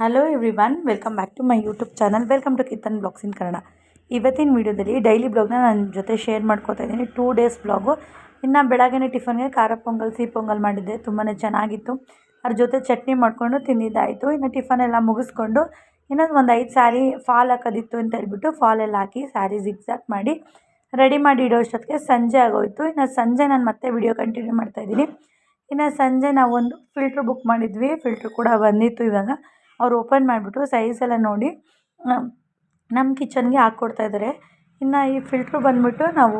Hello everyone welcome back to my YouTube channel welcome to kitchen blogs in Kannada ಇವತ್ತಿನ ವೀಡಿಯೋದಲ್ಲಿ daily ಬ್ಲಾಗ್ನ ನನ್ನ ಜೊತೆ share ಮಾಡ್ಕೋತಾ ಇದ್ದೀನಿ. ಟೂ ಡೇಸ್ ಬ್ಲಾಗು ಇನ್ನು ಬೆಳಗ್ಗೆ ಟಿಫನ್ಗೆ ಖಾರ ಪೊಂಗಲ್, ಸಿಹಿ ಪೊಂಗಲ್ ಮಾಡಿದ್ದೆ. ತುಂಬಾ ಚೆನ್ನಾಗಿತ್ತು. ಅದ್ರ ಜೊತೆ ಚಟ್ನಿ ಮಾಡಿಕೊಂಡು ತಿಂದಿದ್ದಾಯಿತು. ಇನ್ನು ಟಿಫನ್ ಎಲ್ಲ ಮುಗಿಸ್ಕೊಂಡು ಇನ್ನೊಂದು ಒಂದು ಐದು ಸ್ಯಾರಿ ಫಾಲ್ ಹಾಕೋದಿತ್ತು ಅಂತ ಹೇಳ್ಬಿಟ್ಟು ಫಾಲ್ ಎಲ್ಲ ಹಾಕಿ ಸ್ಯಾರಿ ಜಿಗ್ಸಾಕ್ ಮಾಡಿ ರೆಡಿ ಮಾಡಿ ಇಡೋ ಅಷ್ಟೊತ್ತಿಗೆ ಸಂಜೆ ಆಗೋಯಿತು. ಇನ್ನು ಸಂಜೆ ನಾನು ಮತ್ತೆ ವಿಡಿಯೋ ಕಂಟಿನ್ಯೂ ಮಾಡ್ತಾಯಿದ್ದೀನಿ ಇನ್ನು ಸಂಜೆ ನಾವೊಂದು ಫಿಲ್ಟ್ರ್ ಬುಕ್ ಮಾಡಿದ್ವಿ. ಫಿಲ್ಟ್ರ್ ಕೂಡ ಬಂದಿತ್ತು ಇವಾಗ. ಅವ್ರು ಓಪನ್ ಮಾಡಿಬಿಟ್ಟು ಸೈಜ್ ಎಲ್ಲ ನೋಡಿ ನಮ್ಮ ಕಿಚನ್ಗೆ ಹಾಕ್ಕೊಡ್ತಾ ಇದ್ದಾರೆ ಇನ್ನು ಈ ಫಿಲ್ಟ್ರು ಬಂದುಬಿಟ್ಟು ನಾವು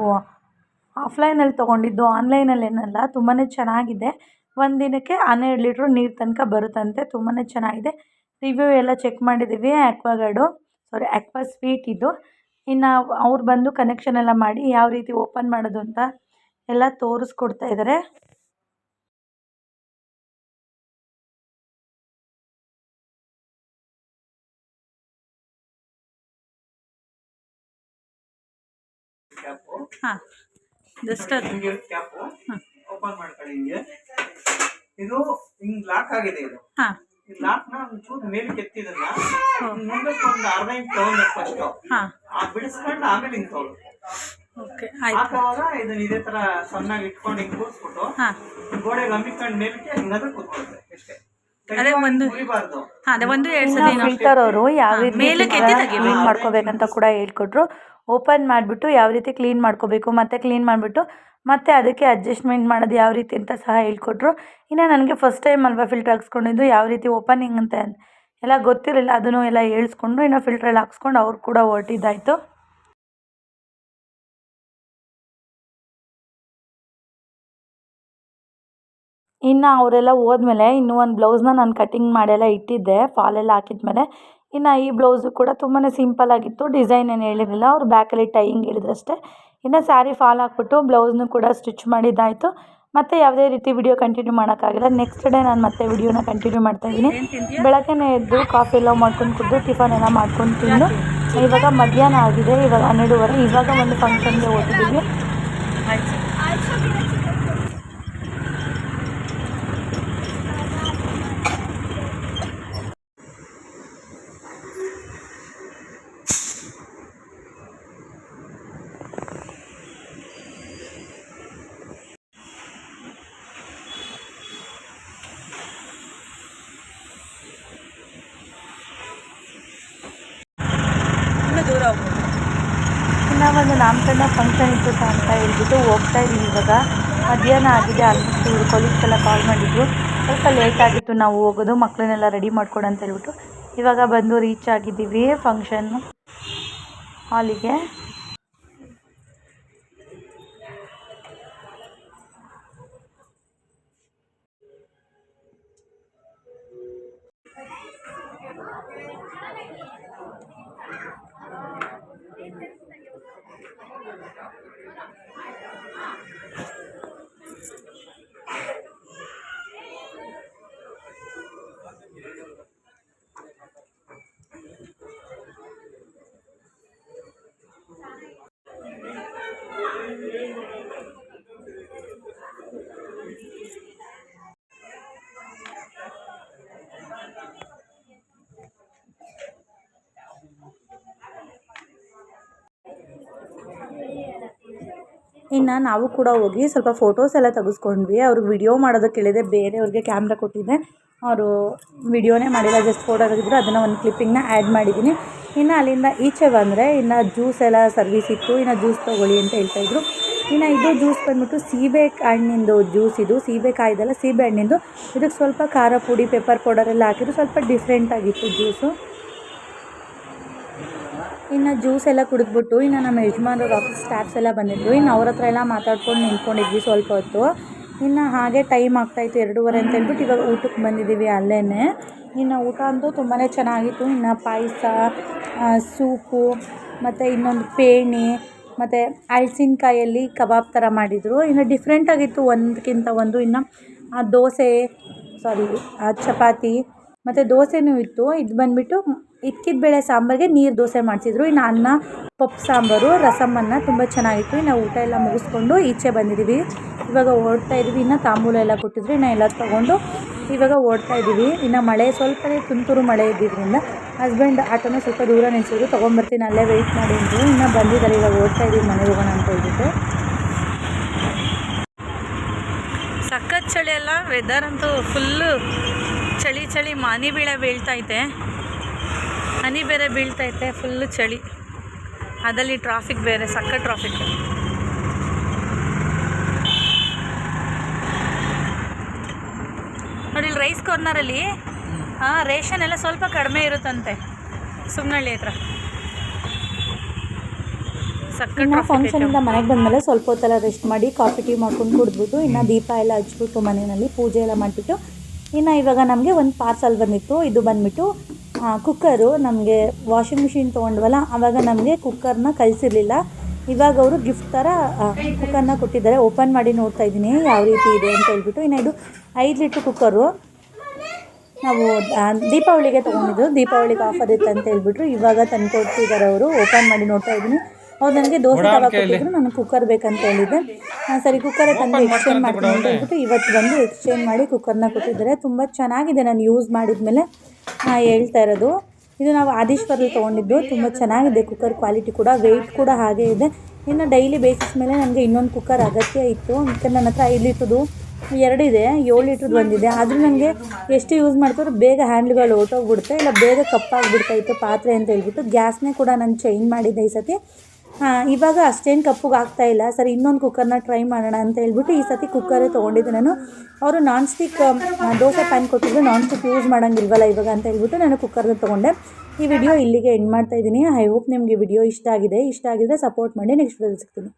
ಆಫ್ಲೈನಲ್ಲಿ ತೊಗೊಂಡಿದ್ದು ಆನ್ಲೈನಲ್ಲಿ ಏನಲ್ಲ ತುಂಬಾ ಚೆನ್ನಾಗಿದೆ. ಒಂದು ದಿನಕ್ಕೆ ಹನ್ನೆರಡು ಲೀಟ್ರ್ ನೀರು ತನಕ ಬರುತ್ತಂತೆ ತುಂಬಾ ಚೆನ್ನಾಗಿದೆ. ರಿವ್ಯೂ ಎಲ್ಲ ಚೆಕ್ ಮಾಡಿದ್ದೀವಿ ಆ್ಯಕ್ವಾಗಾರ್ಡು ಸಾರಿ ಆ್ಯಕ್ವಾ ಸ್ವೀಟ್ ಇದು. ಇನ್ನು ಅವ್ರು ಬಂದು ಕನೆಕ್ಷನ್ ಎಲ್ಲ ಮಾಡಿ, ಯಾವ ರೀತಿ ಓಪನ್ ಮಾಡೋದು ಅಂತ ಎಲ್ಲ ತೋರಿಸ್ಕೊಡ್ತಾ ಇದ್ದಾರೆ ಹಾಂ ಜಸ್ಟ್ ಅದು. ಓಪನ್ ಮಾಡ್ಕೊಳ್ಳಿ ಹಿಂಗೆ. ಇದು ಹಿಂಗ್ ಲಾಕ್ ಆಗಿದೆ ಇದು. ಹಾಂ. ಈ ಲಾಕ್ನ ಒಂಚೂರು ಮೇಲಕ್ಕೆ ಕೆತ್ತಿದಲ್ಲ ಮುಂದಕ್ಕೆ ಒಂದು ಅರ್ಧ ಇಂಚ್ ತಗೊಂಡ್ಬೇಕು ಫಸ್ಟ್. ಹಾಂ. ಆ ಬಿಡಿಸ್ಕೊಂಡು ಆಮೇಲೆ ಹಿಂಗ್ ತಗೊಳ್ಳು ಓಕೆ ಆಯ್ತು. ಹಾಕುವಾಗ ಇದನ್ನ ಇದೇ ತರ ಸಣ್ಣಾಗಿ ಇಟ್ಕೊಂಡು ಹಿಂಗ್ ಕೂರಿಸ್ಬಿಟ್ಟು ಹಾಂ. ಗೋಡೆಗೆ ಹಮ್ಮಿಕೊಂಡು ಮೇಲಕ್ಕೆ ಹಿಂಗಾದ್ರೆ ಕೂತ್ಕೊಳುತ್ತೆ ಅಷ್ಟೇ. ಅದೇ ಒಂದು ಮುರಿಬಾರ್ದು. ಹಾಂ ಅದೇ ಒಂದು ಎರಡು ಫಿಲ್ಟರ್ ಅವರು ಯಾವ ರೀತಿ ಮೇಲಕ್ಕೆ ಎತ್ತಿ ತೆಗಿಬೇಕು. ಕ್ಲೀನ್ ಮಾಡ್ಕೋಬೇಕಂತ ಕೂಡ ಹೇಳ್ಕೊಟ್ರು. ಓಪನ್ ಮಾಡಿಬಿಟ್ಟು ಯಾವ ರೀತಿ ಕ್ಲೀನ್ ಮಾಡ್ಕೋಬೇಕು ಮತ್ತೆ ಕ್ಲೀನ್ ಮಾಡಿಬಿಟ್ಟು ಮತ್ತೆ ಅದಕ್ಕೆ ಅಡ್ಜಸ್ಟ್ಮೆಂಟ್ ಮಾಡೋದು ಯಾವ ರೀತಿ ಅಂತ ಸಹ ಹೇಳ್ಕೊಟ್ರು. ಇನ್ನು ನನಗೆ ಫಸ್ಟ್ ಟೈಮ್ ಅಲ್ವಾ ಫಿಲ್ಟರ್ ಹಾಕ್ಸ್ಕೊಂಡಿದ್ದು ಯಾವ ರೀತಿ ಓಪನಿಂಗ್ ಅಂತ ಎಲ್ಲ ಗೊತ್ತಿರಲಿಲ್ಲ ಅದನ್ನು ಎಲ್ಲ ಹೇಳ್ಸ್ಕೊಂಡು ಇನ್ನು ಫಿಲ್ಟ್ರಲ್ಲಿ ಹಾಕ್ಸ್ಕೊಂಡು ಅವ್ರು ಕೂಡ ಹೊರಟಿದ್ದಾಯಿತು. ಇನ್ನು ಅವರೆಲ್ಲ ಹೋದ್ಮೇಲೆ ಇನ್ನೂ ಒಂದು ಬ್ಲೌಸ್ನ ನಾನು ಕಟ್ಟಿಂಗ್ ಮಾಡೆಲ್ಲ ಇಟ್ಟಿದ್ದೆ ಫಾಲೆಲ್ಲ ಹಾಕಿದ್ಮೇಲೆ. ಇನ್ನು ಈ ಬ್ಲೌಸು ಕೂಡ ತುಂಬಾ ಸಿಂಪಲ್ ಆಗಿತ್ತು ಡಿಸೈನ್ ಏನು ಹೇಳಿರಲಿಲ್ಲ ಅವ್ರು ಬ್ಯಾಕಲ್ಲಿ ಟೈಯಿಂಗ್ ಹೇಳಿದ್ರಷ್ಟೇ. ಇನ್ನು ಸ್ಯಾರಿ ಫಾಲ್ ಹಾಕ್ಬಿಟ್ಟು ಬ್ಲೌಸ್ನು ಕೂಡ ಸ್ಟಿಚ್ ಮಾಡಿದ್ದಾಯಿತು. ಮತ್ತು ಯಾವುದೇ ರೀತಿ ವಿಡಿಯೋ ಕಂಟಿನ್ಯೂ ಮಾಡೋಕ್ಕಾಗಿಲ್ಲ ನೆಕ್ಸ್ಟ್ ಡೇ ನಾನು ಮತ್ತೆ ವಿಡಿಯೋನ ಕಂಟಿನ್ಯೂ ಮಾಡ್ತಾಯಿದ್ದೀನಿ ಬೆಳಗ್ಗೆ ಎದ್ದು ಕಾಫಿ ಎಲ್ಲ ಮಾಡ್ಕೊಂಡು ಕುಡಿದು ಟಿಫನ್ ಎಲ್ಲ ಮಾಡ್ಕೊಂಡು ತಿಂದು ಇವಾಗ ಮಧ್ಯಾಹ್ನ ಆಗಿದೆ ಇವಾಗ ಹನ್ನೆರಡುವರೆ ಇವಾಗ ಒಂದು ಫಂಕ್ಷನ್ಗೆ ಹೋಗಿದ್ದೀವಿ. ದೂರ ಹೋಗ್ಬೋದು ಒಂದು ನಾಮಕರಣ ಫಂಕ್ಷನ್ ಇತ್ತು ಅಂತ ಹೇಳ್ಬಿಟ್ಟು ಹೋಗ್ತಾ ಇದ್ದೀವಿ ಇವಾಗ. ಮಧ್ಯಾಹ್ನ ಆಗಿದೆ, ಆಲ್ಮೋಸ್ಟ್ ಇವರು ಕೊಲೀಗ್ಸ್ ಎಲ್ಲ ಕಾಲ್ ಮಾಡಿದ್ರು. ಸ್ವಲ್ಪ ಲೇಟ್ ಆಗಿತ್ತು, ನಾವು ಹೋಗೋದು, ಮಕ್ಕಳನ್ನೆಲ್ಲ ರೆಡಿ ಮಾಡ್ಕೊಡು ಅಂತ ಹೇಳ್ಬಿಟ್ಟು. ಇವಾಗ ಬಂದು ರೀಚ್ ಆಗಿದ್ದೀವಿ ಫಂಕ್ಷನ್ ಹಾಲಿಗೆ ಇನ್ನು ನಾವು ಕೂಡ ಹೋಗಿ ಸ್ವಲ್ಪ ಫೋಟೋಸ್ ಎಲ್ಲ ತೆಗೆಸ್ಕೊಂಡ್ವಿ. ಅವ್ರಿಗೆ ವಿಡಿಯೋ ಮಾಡೋದಕ್ಕೆ ಹೇಳಿದೆ ಬೇರೆಯವ್ರಿಗೆ ಕ್ಯಾಮ್ರಾ ಕೊಟ್ಟಿದ್ದೆ. ಅವರು ವಿಡಿಯೋನೇ ಮಾಡಿಲ್ಲ ಜಸ್ಟ್ ಫೋಟೋ ತೆಗೆದ್ರು ಅದನ್ನು ಒಂದು ಕ್ಲಿಪ್ಪಿಂಗ್ನ ಆ್ಯಡ್ ಮಾಡಿದ್ದೀನಿ ಇನ್ನು ಅಲ್ಲಿಂದ ಈಚೆ ಬಂದರೆ ಇನ್ನು ಜ್ಯೂಸ್ ಎಲ್ಲ ಸರ್ವಿಸ್ ಇತ್ತು. ಇನ್ನು ಜ್ಯೂಸ್ ತೊಗೊಳ್ಳಿ ಅಂತ ಹೇಳ್ತಾಯಿದ್ರು ಇನ್ನು ಇದು ಜ್ಯೂಸ್ ಬಂದ್ಬಿಟ್ಟು ಸೀಬೆ ಹಣ್ಣಿಂದು ಜ್ಯೂಸ್ ಇದು. ಸೀಬೆಕಾಯ್ದಲ್ಲ ಸೀಬೆ ಹಣ್ಣಿಂದು. ಇದಕ್ಕೆ ಸ್ವಲ್ಪ ಖಾರ ಪುಡಿ ಪೆಪ್ಪರ್ ಪೌಡರ್ ಎಲ್ಲ ಹಾಕಿದ್ರು. ಸ್ವಲ್ಪ ಡಿಫ್ರೆಂಟಾಗಿತ್ತು ಜ್ಯೂಸು ಇನ್ನು ಜ್ಯೂಸ್ ಎಲ್ಲ ಕುಡಿದ್ಬಿಟ್ಟು, ಇನ್ನು ನಮ್ಮ ಯಜಮಾನ್ರ ಆಫೀಸ್ ಸ್ಟಾಫ್ಸ್ ಎಲ್ಲ ಬಂದಿದ್ರು. ಇನ್ನು ಅವ್ರ ಹತ್ರ ಎಲ್ಲ ಮಾತಾಡ್ಕೊಂಡು ನಿಂತ್ಕೊಂಡಿದ್ವಿ ಸ್ವಲ್ಪ ಹೊತ್ತು. ಇನ್ನು ಹಾಗೆ ಟೈಮ್ ಆಗ್ತಾಯಿತ್ತು ಎರಡೂವರೆ ಅಂತ ಹೇಳ್ಬಿಟ್ಟು ಇವಾಗ ಊಟಕ್ಕೆ ಬಂದಿದ್ದೀವಿ ಅಲ್ಲೇ ಇನ್ನು ಊಟ ಅಂತೂ ತುಂಬಾ ಚೆನ್ನಾಗಿತ್ತು. ಇನ್ನು ಪಾಯಸ ಸೂಪು, ಮತ್ತು ಇನ್ನೊಂದು ಪೇಣಿ, ಮತ್ತು ಹಳಸಿನ್ಕಾಯಲ್ಲಿ ಕಬಾಬ್ ಥರ ಮಾಡಿದರು. ಇನ್ನು ಡಿಫ್ರೆಂಟಾಗಿತ್ತು ಒಂದಕ್ಕಿಂತ ಒಂದು. ಇನ್ನು ಆ ದೋಸೆ ಸಾರಿ ಚಪಾತಿ, ಮತ್ತು ದೋಸೆನೂ ಇತ್ತು. ಇದು ಬಂದುಬಿಟ್ಟು ಇಕ್ಕಿದ ಬೇಳೆ ಸಾಂಬಾರಿಗೆ ನೀರು ದೋಸೆ ಮಾಡಿಸಿದ್ರು. ಇನ್ನು ಅನ್ನ, ಪಪ್ಪು ಸಾಂಬಾರು ರಸಮನ್ನ ತುಂಬ ಚೆನ್ನಾಗಿತ್ತು. ಇನ್ನು ಊಟ ಎಲ್ಲ ಮುಗಿಸ್ಕೊಂಡು ಈಚೆ ಬಂದಿದ್ದೀವಿ ಇವಾಗ ಓಡ್ತಾ ಇದ್ದೀವಿ ಇನ್ನು ತಾಂಬೂಲ ಎಲ್ಲ ಕೊಟ್ಟಿದ್ರು. ಇನ್ನು ಎಲ್ಲ ತೊಗೊಂಡು ಇವಾಗ ಓಡ್ತಾ ಇದ್ದೀವಿ ಇನ್ನು ಮಳೆ ಸ್ವಲ್ಪನೇ ತುಂತುರು ಮಳೆ ಇದ್ದಿದ್ದರಿಂದ ಹಸ್ಬೆಂಡ್ ಆಟೋನ ಸ್ವಲ್ಪ ದೂರ ನಿಲ್ಸಿದ್ರು. ತೊಗೊಂಬರ್ತೀನಿ, ಅಲ್ಲೇ ವೆಯ್ಟ್ ಮಾಡಿ ಅಂದರು. ಇನ್ನು ಬಂದಿದ್ದಾರೆ ಇವಾಗ ಓಡ್ತಾ ಇದ್ದೀವಿ ಮನೆಗೆ ಹೋಗೋಣ ಅಂತ ಹೇಳ್ಬಿಟ್ಟು. ಸಖತ್ ಚಳಿ ಅಲ್ಲ. ವೆದರ್ ಅಂತೂ ಫುಲ್ಲು ಚಳಿ ಚಳಿ ಮಾನಿ ಬೀಳ ಬೀಳ್ತೈತೆ ಹನಿ ಬೇರೆ ಬೀಳ್ತೈತೆ ಫುಲ್ಲು ಚಳಿ. ಅದಲ್ಲಿ ಟ್ರಾಫಿಕ್ ಬೇರೆ ಸಕ್ಕ ಟ್ರಾಫಿಕ್ ನೋಡಿ ಇಲ್ಲಿ ರೈಸ್ ಕಾರ್ನರಲ್ಲಿ ಹಾಂ ರೇಷನ್ ಎಲ್ಲ ಸ್ವಲ್ಪ ಕಡಿಮೆ ಇರುತ್ತಂತೆ ಸುಮ್ಮನಳ್ಳಿ ಹತ್ರ. ಇನ್ನು ಫಂಕ್ಷನಿಂದ ಮನೆಗೆ ಬಂದಮೇಲೆ ಸ್ವಲ್ಪ ಹೊತ್ತೆಲ್ಲ ರೆಸ್ಟ್ ಮಾಡಿ ಕಾಫಿ ಟೀ ಮಾಡ್ಕೊಂಡು ಕುಡಿದ್ಬಿಟ್ಟು ಇನ್ನು ದೀಪ ಎಲ್ಲ ಹಚ್ಬಿಟ್ಟು ಮನೆಯಲ್ಲಿ ಪೂಜೆ ಎಲ್ಲ ಮಾಡಿಬಿಟ್ಟು ಇನ್ನು ಇವಾಗ ನಮಗೆ ಒಂದು ಪಾರ್ಸಲ್ ಬಂದಿತ್ತು ಇದು ಬಂದ್ಬಿಟ್ಟು ಕುಕ್ಕರು ನಮಗೆ ವಾಷಿಂಗ್ ಮಿಷಿನ್ ತೊಗೊಂಡ್ವಲ್ಲ ಆವಾಗ ನಮಗೆ ಕುಕ್ಕರ್ನ ಕಳಿಸಿರ್ಲಿಲ್ಲ. ಇವಾಗ ಅವರು ಗಿಫ್ಟ್ ಥರ ಕುಕ್ಕರ್ನ ಕೊಟ್ಟಿದ್ದಾರೆ. ಓಪನ್ ಮಾಡಿ ನೋಡ್ತಾ ಇದ್ದೀನಿ ಯಾವ ರೀತಿ ಇದೆ ಅಂತ ಹೇಳ್ಬಿಟ್ಟು. ಇನ್ನು ಇದು ಐದು ಲೀಟ್ರ್ ಕುಕ್ಕರು ನಾವು ದೀಪಾವಳಿಗೆ ತೊಗೊಂಡಿದ್ದು. ದೀಪಾವಳಿಗೆ ಆಫರ್ ಇತ್ತು ಅಂತ ಹೇಳ್ಬಿಟ್ರು. ಇವಾಗ ತಂದು ಕೊಡ್ತಿದ್ದಾರೆ ಅವರು. ಓಪನ್ ಮಾಡಿ ನೋಡ್ತಾ ಇದ್ದೀನಿ. ಅವ್ರು ನನಗೆ ದೋಸೆ ತವ ಕೊಟ್ಟಿದ್ರು ನನಗೆ ಕುಕ್ಕರ್ ಬೇಕಂತ ಹೇಳಿದ್ದೆ. ನಾನು ಸರಿ ಕುಕ್ಕರೇ ತಂದು ಎಕ್ಸ್ಚೇಂಜ್ ಮಾಡ್ತೀನಿ ಅಂತ ಹೇಳ್ಬಿಟ್ಟು ಇವತ್ತು ಬಂದು ಎಕ್ಸ್ಚೇಂಜ್ ಮಾಡಿ ಕುಕ್ಕರ್ನ ಕೊಟ್ಟಿದ್ದಾರೆ. ತುಂಬ ಚೆನ್ನಾಗಿದೆ ನಾನು ಯೂಸ್ ಮಾಡಿದ್ಮೇಲೆ. ನಾನು ಹೇಳ್ತಾ ಇರೋದು. ಇದು ನಾವು ಆದೀಶ್ವರಲ್ಲಿ ತೊಗೊಂಡಿದ್ದು. ತುಂಬ ಚೆನ್ನಾಗಿದೆ ಕುಕ್ಕರ್ ಕ್ವಾಲಿಟಿ ಕೂಡ ವೆಯ್ಟ್ ಕೂಡ ಹಾಗೇ ಇದೆ. ಇನ್ನು ಡೈಲಿ ಬೇಸಿಸ್ ಮೇಲೆ ನನಗೆ ಇನ್ನೊಂದು ಕುಕ್ಕರ್ ಅಗತ್ಯ ಇತ್ತು. ಮತ್ತು ನನ್ನ ಹತ್ರ ಐದು ಲೀಟ್ರದ್ದು ಎರಡಿದೆ ಏಳು ಲೀಟ್ರದ್ದು ಬಂದಿದೆ ಆದರೂ ನನಗೆ ಎಷ್ಟು ಯೂಸ್ ಮಾಡ್ತಾರೋ ಬೇಗ ಹ್ಯಾಂಡ್ಲ್ಗಳು ಹೊರ್ಟೋಗ್ಬಿಡುತ್ತೆ ಇಲ್ಲ ಬೇಗ ಕಪ್ಪಾಗಿಬಿಡ್ತಾಯಿತ್ತು ಪಾತ್ರೆ ಅಂತ ಹೇಳ್ಬಿಟ್ಟು. ಗ್ಯಾಸ್ನೇ ಕೂಡ ನಾನು ಚೇಂಜ್ ಮಾಡಿದ್ದೆ ಈ ಸತಿ. ಆ, ಇವಾಗ ಅಷ್ಟೇನು ಕಪ್ಪಗೆ ಆಗ್ತಾ ಇಲ್ಲ. ಸರ್ ಇನ್ನೊಂದು ಕುಕ್ಕರ್ನ ಟ್ರೈ ಮಾಡೋಣ ಅಂತ ಹೇಳ್ಬಿಟ್ಟು ಈ ಸತಿ ಕುಕ್ಕರೇ ತೊಗೊಂಡಿದ್ದೆ ನಾನು. ಅವರು ನಾನ್ ಸ್ಟಿಕ್ ದೋಸೆ ಪ್ಯಾನ್ ಕೊಟ್ಟಿದ್ರು. ನಾನ್ ಸ್ಟಿಕ್ ಯೂಸ್ ಮಾಡೋಂಗಿಲ್ವಲ್ಲ ಇವಾಗ ಅಂತ ಹೇಳ್ಬಿಟ್ಟು ನಾನು ಕುಕ್ಕರ್ನ ತೊಗೊಂಡೆ. ಈ ವಿಡಿಯೋ ಇಲ್ಲಿಗೆ ಎಂಡ್ ಮಾಡ್ತಾ ಇದ್ದೀನಿ. ಐ ಹೋಪ್ ನಿಮಗೆ ವಿಡಿಯೋ ಇಷ್ಟ ಆಗಿದೆ. ಇಷ್ಟ ಆಗಿದ್ರೆ ಸಪೋರ್ಟ್ ಮಾಡಿ. ನೆಕ್ಸ್ಟ್ ವಿಡಿಯೋ ಸಿಗ್ತೀನಿ.